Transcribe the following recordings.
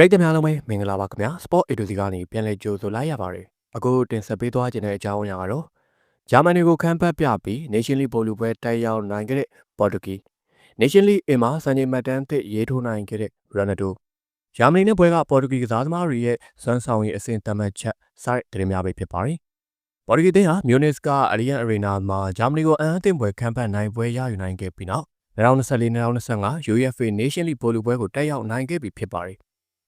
break တဲ့များလုံးပဲမင်္ဂလာပါခင်ဗျာ sport a to z ကနေပြန်လည်ကြိုဆိုလိုက်ရပါတယ်အခုတင်ဆက်ပေးသွားခြင်းတဲ့အကြောင်းအရာကတော့ဂျာမနီကိုခန်းပတ်ပြပြီး Nation League ဘောလုံးပွဲတိုက်ရောက်နိုင်ခဲ့တဲ့ပေါ်တူဂီ Nation League အင်မှာစံချိန်မှတ်တမ်းသစ်ရေးထိုးနိုင်ခဲ့တဲ့ရိုနယ်ဒိုဂျာမနီနဲ့ပွဲကပေါ်တူဂီကစားသမားတွေရဲ့စွမ်းဆောင်ရည်အဆင့်သတ်မှတ်ချက်စိုက်တင်များပဲဖြစ်ပါတယ်ပေါ်တူဂီတင်းဟာမြူနစ်ကအရီယန်အရီနာမှာဂျာမနီကိုအန်အသင့်ပွဲခန်းပတ်နိုင်ပွဲရယူနိုင်ခဲ့ပြီးနောက်2024-2025 UEFA Nation League ဘောလုံးပွဲကိုတက်ရောက်နိုင်ခဲ့ပြီဖြစ်ပါတယ်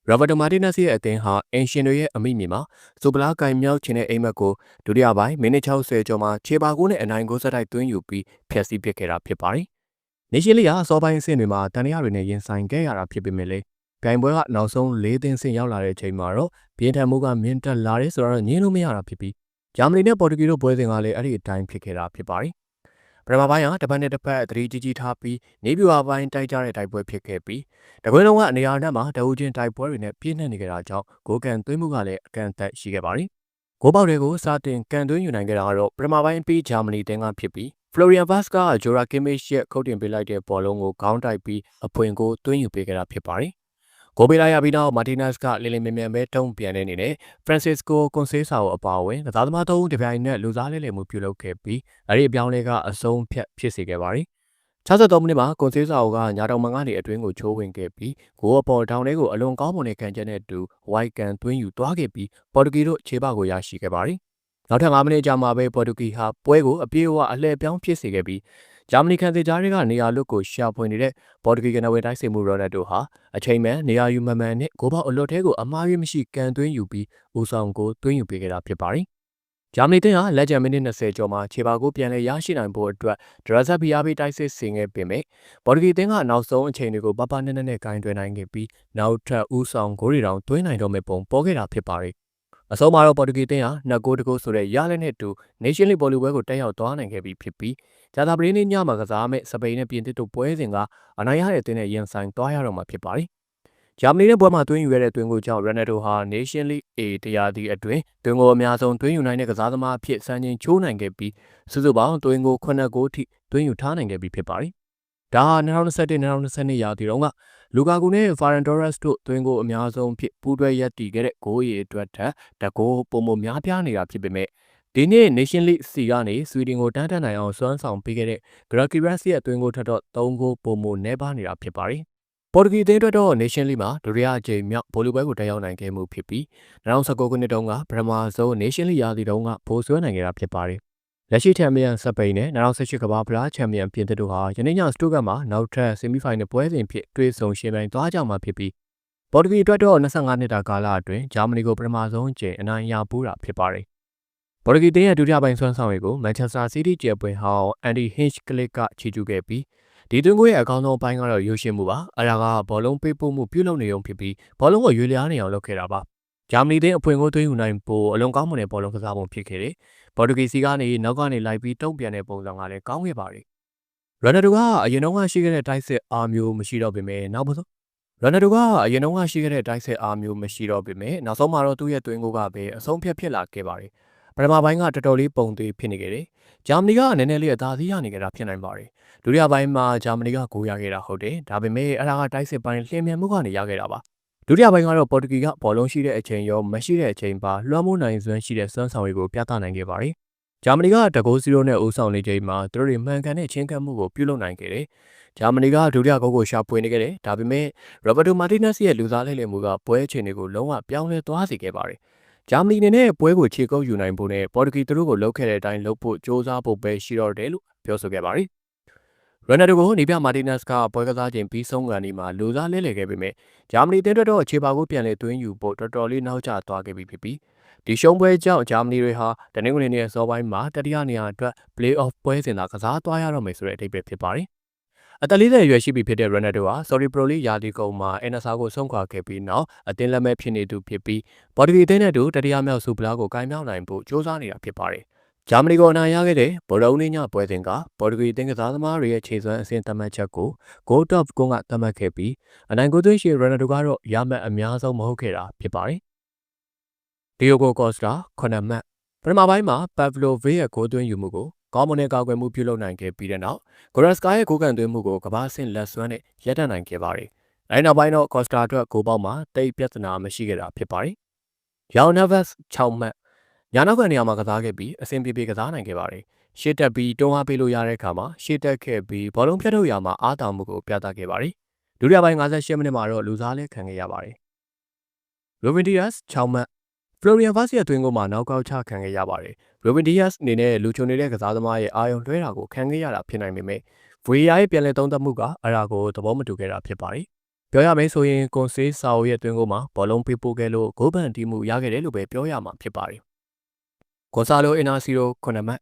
ရောဘတ်တိုမာတီနက်စ်ရဲ့အသင်းဟာအင်ရှင်တွေရဲ့အမိမြေမှာဆိုပလာကင်မြောက်ခြင်းတဲ့အိမ်မက်ကိုဒုတိယပိုင်းမိနစ်60ကျော်မှာခြေပါကိုနဲ့အနိုင်ကိုဆက်တိုက်သွင်းယူပြီးဖျက်ဆီးပစ်ခဲ့တာဖြစ်ပါတယ်။နေရှင်လီကအစောပိုင်းအဆင့်တွေမှာတန်ရရတွေနဲ့ရင်ဆိုင်ခဲ့ရတာဖြစ်ပေမဲ့လည်းဂိုင်ပွဲကနောက်ဆုံး၄သင်းဆင့်ရောက်လာတဲ့အချိန်မှာတော့ပြင်းထန်မှုကမြင့်တက်လာတယ်ဆိုတော့ညင်းလို့မရတာဖြစ်ပြီးဂျာမနီနဲ့ပေါ်တူဂီတို့ပွဲစဉ်ကလည်းအဲ့ဒီအတိုင်းဖြစ်ခဲ့တာဖြစ်ပါတယ်။ ပထမပိုင်းကတပတ်နဲ့တစ်ပတ်အသတိကြီးကြီးထားပြီးနေပြူအပိုင်းတိုက်ကြတဲ့တိုက်ပွဲဖြစ်ခဲ့ပြီးတကွင်းလုံးကနေရာနဲ့မှာတအူချင်းတိုက်ပွဲတွေနဲ့ပြည့်နှက်နေကြတာကြောင့်ဂိုးကန်သွင်းမှုကလည်းအကန့်အသတ်ရှိခဲ့ပါတယ်။ဂိုးပေါက်တွေကိုစတင်ကန်သွင်းယူနိုင်ခဲ့တာကတော့ပထမပိုင်းပြီးဂျာမနီတင်းကဖြစ်ပြီး Florian Vaz ကဂျိုရာကင်မစ်ရဲ့ခုတ်တင်ပေးလိုက်တဲ့ဘောလုံးကိုခေါင်းတိုက်ပြီးအဖွင့်ကိုသွင်းယူပေးခဲ့တာဖြစ်ပါတယ် ကိုပေးလိုက်ရပြီးနောက်မာတီနက်စ်ကလင်းလင်းမြန်မြန်ပဲတုံးပြန်နေနေနဲ့ဖရန်စစ်ကိုကွန်ဆေးဆာကိုအပါအဝင်ကစားသမားသုံးဦးတပြိုင်နက်လူစားလဲလှယ်မှုပြုလုပ်ခဲ့ပြီးအဲဒီအပြောင်းလဲကအဆုံးဖြတ်ဖြစ်စေခဲ့ပါတယ်63မိနစ်မှာကွန်ဆေးဆာကိုကညာတောင်မန်ကနေအတွင်းကိုချိုးဝင်ခဲ့ပြီးဂိုးအပေါ်ထောင်ထဲကိုအလွန်ကောင်းမွန်တဲ့ခံချက်နဲ့တူဝိုက်ကန်သွင်းယူသွားခဲ့ပြီးပေါ်တူဂီတို့ခြေပကိုရရှိခဲ့ပါတယ်နောက်ထပ်9မိနစ်ကြာမှပဲပေါ်တူဂီဟာပွဲကိုအပြေးအဝအလှည့်ပြောင်းဖြစ်စေခဲ့ပြီး ဂျာမနီခံစစ်ကြားတွေကနေရာလွတ်ကိုရှာဖွေနေတဲ့ပေါ်တူဂီကနဝယ်တိုက်စစ်မှုရိုနယ်ဒိုဟာအချိန်မှန်နေရာယူမမှန်နဲ့ဂိုးပေါက်အလွတ်ထဲကိုအမားရမရှိကန်သွင်းယူပြီးဦးဆောင်ကိုသွင်းယူပေးခဲ့တာဖြစ်ပါတယ်။ဂျာမနီတင်းဟာလက်ကျန်မိနစ်20ကျော်မှာခြေပါကိုပြန်လည်ရရှိနိုင်ဖို့အတွက်ဒရဇက်ဘီယာဘီတိုက်စစ်ဆင်ခဲ့ပေမဲ့ပေါ်တူဂီတင်းကနောက်ဆုံးအချိန်တွေကိုပပနဲ့နဲ့နဲ့ဂိုင်းသွင်းနိုင်ခဲ့ပြီးနောက်ထပ်ဦးဆောင်ဂိုးရီတောင်သွင်းနိုင်တော့မဲ့ပုံပေါ်ခဲ့တာဖြစ်ပါတယ်။ အဆုံးမှာတော့ပေါ်တူဂီတင်းဟာနှစ်ဂိုးတဂိုးဆိုတဲ့ရလက်နဲ့တူ Nation League ဘောလုံးပွဲကိုတက်ရောက်သွားနိုင်ခဲ့ပြီးဖြစ်ပြီးဂျာတာပရင်းနေ့ညမှာကစားမဲ့စပိန်နဲ့ပြင်သစ်တို့ပွဲစဉ်ကအနိုင်ရတဲ့အသင်းနဲ့ရင်ဆိုင်သွားရတော့မှာဖြစ်ပါတယ်။ဂျာမနီနဲ့ပွဲမှာတွင်းယူရတဲ့တွင်းကိုကြောင့်ရနယ်ဒိုဟာ Nation League A တရားဒီအတွင်းတွင်းကိုအများဆုံးတွင်းယူနိုင်တဲ့ကစားသမားအဖြစ်စံချိန်ချိုးနိုင်ခဲ့ပြီးစုစုပေါင်းတွင်းကို9ဂိုးထိတွင်းယူထားနိုင်ခဲ့ပြီးဖြစ်ပါတယ်။ ဒါဟာ2021-2022ရာသီတုန်းကလူကာကူနဲ့ဖာရန်တိုရက်စ်တို့တွင်းကိုအများဆုံးဖြစ်ပူးတွဲရက်တည်ခဲ့တဲ့ဂိုးရည်အတွက်ထက်တကိုးပုံမများပြားနေတာဖြစ်ပေမဲ့ဒီနေ့ Nation League C ကနေဆွီဒင်ကိုတန်းတက်နိုင်အောင်စွမ်းဆောင်ပေးခဲ့တဲ့ Grakiras ရဲ့အတွင်းကိုထပ်တော့3ဂိုးပုံမှုနှဲပါနေတာဖြစ်ပါတယ်။ပေါ်တူဂီအသင်းအတွက်တော့ Nation League မှာဒုတိယအကြိမ်မြောက်ဗိုလ်လုပွဲကိုတက်ရောက်နိုင်ခဲ့မှုဖြစ်ပြီး2019ခုနှစ်တုန်းကပထမဆုံး Nation League ရာသီတုန်းကဘိုးဆွဲနိုင်ခဲ့တာဖြစ်ပါတယ်။ လက်ရှိချန်ပီယံစပိန်နဲ့2018ကမ္ဘာဖလားချန်ပီယံပြင်သစ်တို့ဟာယနေ့ညစတိုဂတ်မှာနောက်ထပ်ဆီမီဖိုင်နယ်ပွဲစဉ်ဖြစ်တွေ့ဆုံရှင်ပြိုင်သွားကြမှာဖြစ်ပြီးပေါ်တူဂီအတွက်တော့25နှစ်တာကာလအတွင်းဂျာမနီကိုပထမဆုံးအကြိမ်အနိုင်ရပူးတာဖြစ်ပါတယ်ဘော်ဂီတင်းရဲ့ဒုတိယပိုင်းဆွမ်းဆောင်ရည်ကိုမန်ချက်စတာစီးတီးကျယ်ပွင့်ဟောင်းအန်ဒီဟင်းချ်ကလစ်ကချီကျူးခဲ့ပြီးဒီသွင်းကိုရဲ့အကောင်းဆုံးအပိုင်းကတော့ရုပ်ရှင်မှုပါအဲဒါကဘောလုံးပေးပို့မှုပြုလုပ်နေုံဖြစ်ပြီးဘောလုံးကိုရွေလျားနေအောင်လုပ်ခဲ့တာပါဂျာမနီတင်းအဖွင့်ကိုသွင်းယူနိုင်ဖို့အလွန်ကောင်းမွန်တဲ့ဘောလုံးကစားပုံဖြစ်ခဲ့တယ် ဘော်ဒဂီစီကနေနောက်ကနေလိုက်ပြီးတုံ့ပြန်တဲ့ပုံစံကလည်းကောင်းခဲ့ပါတယ်ရနဒိုကအရင်တော့ကရှိခဲ့တဲ့တိုက်စစ်အားမျိုးမရှိတော့ပေမဲ့နောက်ဆုံးရနဒိုကအရင်တော့ကရှိခဲ့တဲ့တိုက်စစ်အားမျိုးမရှိတော့ပေမဲ့နောက်ဆုံးမှာတော့သူ့ရဲ့သွင်းကိုကပဲအဆုံးဖြတ်ဖြစ်လာခဲ့ပါတယ်ပထမပိုင်းကတော်တော်လေးပုံသေးဖြစ်နေခဲ့တယ်။ဂျာမနီကနည်းနည်းလေးအသာစီးရနေကြတာဖြစ်နိုင်ပါတယ်။ဒုတိယပိုင်းမှာဂျာမနီကဂိုးရခဲ့တာဟုတ်တယ်။ဒါပေမဲ့အလားကတိုက်စစ်ပိုင်းလျင်မြန်မှုကနေရခဲ့တာပါ။ ဒုတိယပိုင်းကတော့ပေါ်တူဂီကဘောလုံးရှိတဲ့အချိန်ရောမရှိတဲ့အချိန်ပါလွှမ်းမိုးနိုင်စွမ်းရှိတဲ့စွမ်းဆောင်ရည်ကိုပြသနိုင်ခဲ့ပါတယ်။ဂျာမနီကတကိုး0နဲ့ဦးဆောင်နေချိန်မှာသူတို့တွေမှန်ကန်တဲ့ချင်းကပ်မှုကိုပြုလုပ်နိုင်ခဲ့တယ်။ဂျာမနီကဒုတိယဂိုးကိုရှာဖွေနေခဲ့တယ်။ဒါပေမဲ့ရောဘတ်တိုမာတီနက်စ်ရဲ့လူစားလှည့်လည်မှုကပွဲအခြေအနေကိုလုံးဝပြောင်းလဲသွားစေခဲ့ပါတယ်။ဂျာမနီအနေနဲ့ပွဲကိုခြေကုပ်ယူနိုင်ဖို့နဲ့ပေါ်တူဂီသူတို့ကိုလှုပ်ခဲ့တဲ့အတိုင်းလှုပ်ဖို့စ조사ဖို့ပဲရှိတော့တယ်လို့ပြောဆိုခဲ့ပါတယ်။ ရိုနယ်ဒိုကိုနီပြမာတီနက်စ်ကပွဲကစားချိန်ပြီးဆုံးကန်ဒီမှာလူစားလဲလှယ်ခဲ့ပေမဲ့ဂျာမနီတင်းတွက်တော့အခြေပါကိုပြန်လဲသွင်းယူဖို့တော်တော်လေးနောက်ကျသွားခဲ့ပြီဖြစ်ပြီးဒီရှုံးပွဲကြောင့်ဂျာမနီတွေဟာတနင်္ဂနွေနေ့စောပိုင်းမှာတတိယနေရာအတွက် play-off ပွဲစဉ်သာကစားသွားရတော့မယ်ဆိုတဲ့အဓိပ္ပာယ်ဖြစ်ပါတယ်။အသက်40အရွယ်ရှိပြီဖြစ်တဲ့ Ronaldo ဟာ Saudi Pro League ရာသီကုန်မှာ NSR ကိုဆုံးခွာခဲ့ပြီးနောက်အသင်းလက်မဲ့ဖြစ်နေသူဖြစ်ပြီးဘော်ဒီဂီအသင်းနဲ့တူတတိယမြောက်ဆူပလာကိုကင်မြောက်နိုင်ဖို့ကြိုးစားနေတာဖြစ်ပါတယ်။ ဂျာမနီကိုအနိုင်ရခဲ့တဲ့ဘော်ရုံးင်းညပွဲစဉ်ကဘော်ဒီဂီအသင်းကစားသမားတွေရဲ့ခြေစွမ်းအဆင့်သတ်မှတ်ချက်ကို Goal Top ကုန်းကသတ်မှတ်ခဲ့ပြီးအနိုင်ကိုသွင်းရှိ Ronaldo ကတော့ရမှတ်အများဆုံးမဟုတ်ခဲ့တာဖြစ်ပါတယ်။ Diogo Costa 9မှတ်ပထမပိုင်းမှာ Pavlovic ရဲ့ဂိုးသွင်းယူမှုကိုကောင်းမွန်တဲ့ကာကွယ်မှုပြုလုပ်နိုင်ခဲ့ပြီးတဲ့နောက်ဂိုရက်စကာရဲ့ကိုကန်သွင်းမှုကိုကမ္ဘာ့ဆင့်လက်စွမ်းနဲ့ရပ်တန့်နိုင်ခဲ့ပါတယ်။အဲဒီနောက်ပိုင်းတော့ Costa အတွက်ဂိုးပေါက်မှာတိတ်ပြဿနာမရှိခဲ့တာဖြစ်ပါတယ်။ Yao Navas 6မှတ် ညာနောက်ကနေရာမှာကစားခဲ့ပြီးအဆင်ပြေပြေကစားနိုင်ခဲ့ပါတယ်။ရှေ့တက်ပြီးတွန်းအားပေးလို့ရတဲ့အခါမှာရှေ့တက်ခဲ့ပြီးဘောလုံးဖြတ်ထုတ်ရာမှာအားတောင်မှုကိုပြသခဲ့ပါတယ်။ဒုတိယပိုင်း58မိနစ်မှာတော့လူစားလဲခံခဲ့ရပါတယ်။ Ruben Dias 6မှတ် Florian Vaz ရဲ့အတွင်းကိုမှနောက်ကောက်ချခံခဲ့ရပါတယ်။ Ruben Dias အနေနဲ့လူချုံနေတဲ့ကစားသမားရဲ့အာယုံလွှဲတာကိုခံခဲ့ရတာဖြစ်နိုင်ပေမဲ့ VAR ရဲ့ပြန်လည်သုံးသပ်မှုကအရာကိုသဘောမတူခဲ့တာဖြစ်ပါတယ်။ပြောရမယ်ဆိုရင်ကွန်ဆေးဆာအိုရဲ့အတွင်းကိုမှဘောလုံးပေးပို့ခဲ့လို့ဂိုးပန်တီးမှုရခဲ့တယ်လို့ပဲပြောရမှာဖြစ်ပါတယ်။ ကွန်ဆာလိုအင်နာစီရို9မှတ်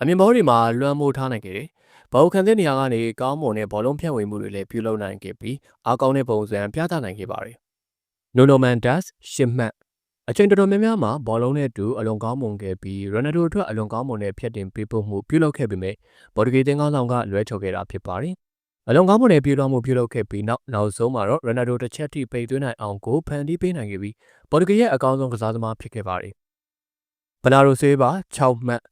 အမြင်ဘောတွေမှာလွှမ်းမိုးထားနိုင်ခဲ့တယ်။ဘောခံတဲ့နေရာကနေကောင်းမွန်တဲ့ဘောလုံးဖြန့်ဝေမှုတွေလည်းပြုလုပ်နိုင်ခဲ့ပြီးအားကောင်းတဲ့ပုံစံပြသနိုင်ခဲ့ပါတယ်။နိုနိုမန်ဒတ်10မှတ်အချိန်တော်တော်များများမှာဘောလုံးနဲ့အတူအလွန်ကောင်းမွန်ခဲ့ပြီးရိုနယ်ဒိုအတွက်အလွန်ကောင်းမွန်တဲ့ဖြတ်တင်ပေးပို့မှုပြုလုပ်ခဲ့ပေမဲ့ဘော်ဒဂီတင်ကောင်းဆောင်ကလွဲချော်ခဲ့တာဖြစ်ပါတယ်။အလွန်ကောင်းမွန်တဲ့ပြေးလွှားမှုပြုလုပ်ခဲ့ပြီးနောက်နောက်ဆုံးမှာတော့ရိုနယ်ဒိုတစ်ချက်ထိပိတ်သွင်းနိုင်အောင်ကိုဖန်တီးပေးနိုင်ခဲ့ပြီးဘော်ဒဂီရဲ့အကောင်းဆုံးကစားသမားဖြစ်ခဲ့ပါတယ်။ ဘနာရိုဆေးပါ6မှတ်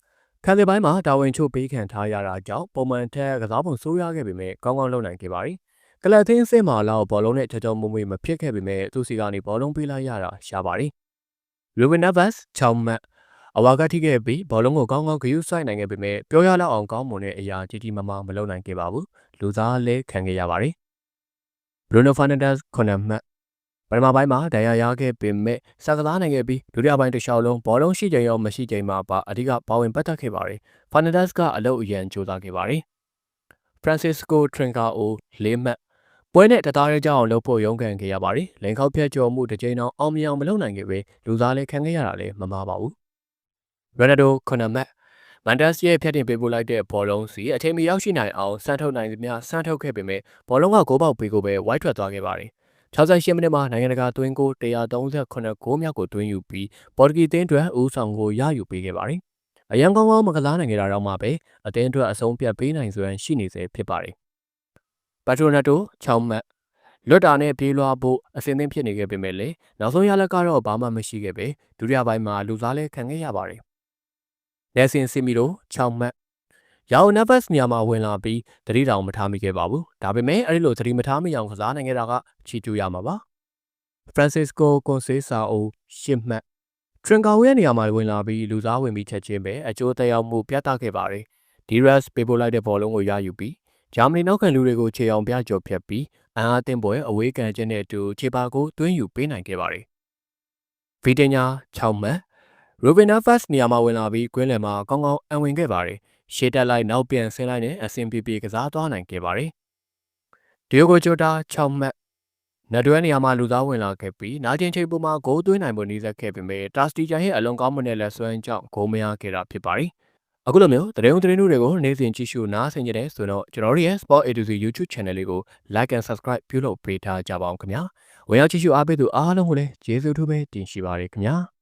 ခံတဲ့ပိုင်းမှာတာဝန်ချို့ပေးခံထားရတာကြောင့်ပုံမှန်ထက်ကစားပုံဆိုးရခဲ့ပေမဲ့ကောင်းကောင်းလုပ်နိုင်ခဲ့ပါတယ်။ကလပ်သင်းအစ်မာလောက်ဘောလုံးနဲ့ချောချောမွေ့မွေ့မဖြစ်ခဲ့ပေမဲ့သူစီကနေဘောလုံးပေးလိုက်ရတာရှားပါတယ်။ Ruben Neves 6မှတ်အဝါကထိခဲ့ပြီးဘောလုံးကိုကောင်းကောင်းဂရုစိုက်နိုင်ခဲ့ပေမဲ့ပြောရလောက်အောင်ကောင်းမွန်တဲ့အရာကြီးကြီးမားမားမလုပ်နိုင်ခဲ့ပါဘူးလူသားလည်းခံခဲ့ရပါတယ် Bruno Fernandes 9မှတ် ပထမပိုင်းမှာဒဏ်ရာရခဲ့ပေမဲ့စကားသားနိုင်ခဲ့ပြီးဒုတိယပိုင်းတစ်လျှောက်လုံးဘောလုံးရှိချိန်ရောမရှိချိန်မှာပါအဓိကပါဝင်ပတ်သက်ခဲ့ပါတယ် Fernandes ကအလုပ်အရန်ကြိုးစားခဲ့ပါတယ် Francisco Trincao ၄မှတ်ပွဲနဲ့တသားရဲကြအောင်လုပ်ဖို့ရုန်းကန်ခဲ့ရပါတယ်။လင်ခောက်ဖြတ်ကျော်မှုတစ်ကြိမ်တော့အောင်မြင်အောင်မလုပ်နိုင်ခဲ့ပဲလူသားလည်းခံခဲ့ရတာလည်းမမှားပါဘူး။ရိုနယ်ဒိုခုနမက်မန်တက်စ်ရဲ့ဖျက်တင်ပေးပို့လိုက်တဲ့ဘောလုံးစီအချိန်မီရောက်ရှိနိုင်အောင်စမ်းထုတ်နိုင်သမျှစမ်းထုတ်ခဲ့ပေမဲ့ဘောလုံးကဂိုးပေါက်ပေးကိုပဲဝိုက်ထွက်သွားခဲ့ပါတယ်။ 68မိနစ်မှာနိုင်ငံတကာသွင်းကို138ဂိုးမြောက်ကိုသွင်းယူပြီးပေါ်တူဂီသင်းအတွက်ဦးဆောင်ကိုရယူပေးခဲ့ပါတယ်။အရန်ကောင်းကောင်းမကစားနိုင်ကြတာတော့မှပဲအသင်းအတွက်အဆုံးဖြတ်ပေးနိုင်စွမ်းရှိနေစေဖြစ်ပါတယ်။ပက်ထရိုနက်တို6မှတ်လွတ်တာနဲ့ပြေးလွှားဖို့အစင်းသင်းဖြစ်နေခဲ့ပေမဲ့လည်းနောက်ဆုံးရလဒ်ကတော့ဘာမှမရှိခဲ့ပဲဒုတိယပိုင်းမှာလူစားလဲခံခဲ့ရပါတယ်။နယ်ဆင်စီမီရို6မှတ် ရောင်နဗတ်နေရာမှာဝင်လာပြီးတတိတောင်မထားမိခဲ့ပါဘူး။ဒါပေမဲ့အဲ့ဒီလိုတတိမထားမိအောင်ကစားနိုင်ခဲ့တာကချီကျူးရမှာပါ။ Francisco Conceição 10မှတ်ထရင်ကာဝရဲ့နေရာမှာဝင်လာပြီးလူစားဝင်ပြီးချက်ချင်းပဲအကျိုးသက်ရောက်မှုပြသခဲ့ပါတယ်။ဒီရက်စ်ပေးပို့လိုက်တဲ့ဘောလုံးကိုရယူပြီးဂျာမနီနောက်ခံလူတွေကိုခြေအောင်ပြကြော်ဖြတ်ပြီးအန်အားတင်ပွဲအဝေးကန်ခြင်းနဲ့အတူခြေပါကိုတွင်းယူပေးနိုင်ခဲ့ပါတယ်။ဗီတင်ညာ6မှတ်ရိုဘင်နာဖတ်နေရာမှာဝင်လာပြီးကွင်းလယ်မှာကောင်းကောင်းအံဝင်ခဲ့ပါတယ်။ ရှေ့တက်လိုက်နောက်ပြန်ဆင်းလိုက်နဲ့အဆင်ပြေပြေကစားသွားနိုင်ခဲ့ပါတယ်။ဒီယိုဂိုဂျိုတာ6မှတ်နတ်တွဲနေရာမှာလူသားဝင်လာခဲ့ပြီးနာကျင်ချိန်ပုံမှာဂိုးသွင်းနိုင်ဖို့နှီးစက်ခဲ့ပေမဲ့တာစတီချန်ရဲ့အလွန်ကောင်းမွန်တဲ့လက်စွမ်းကြောင့်ဂိုးမရခဲ့တာဖြစ်ပါတယ်။အခုလိုမျိုးတရင်သတင်းတွေကိုနေ့စဉ်ကြည့်ရှုနားဆင်ကြတဲ့ဆိုတော့ကျွန်တော်တို့ရဲ့ Sport A to Z YouTube Channel လေးကို Like and Subscribe ပြုလုပ်ပေးထားကြပါအောင်ခင်ဗျာ။ဝင်ရောက်ကြည့်ရှုအားပေးသူအားလုံးကိုလည်းကျေးဇူးထူးပဲတင်ရှိပါရခင်ဗျာ။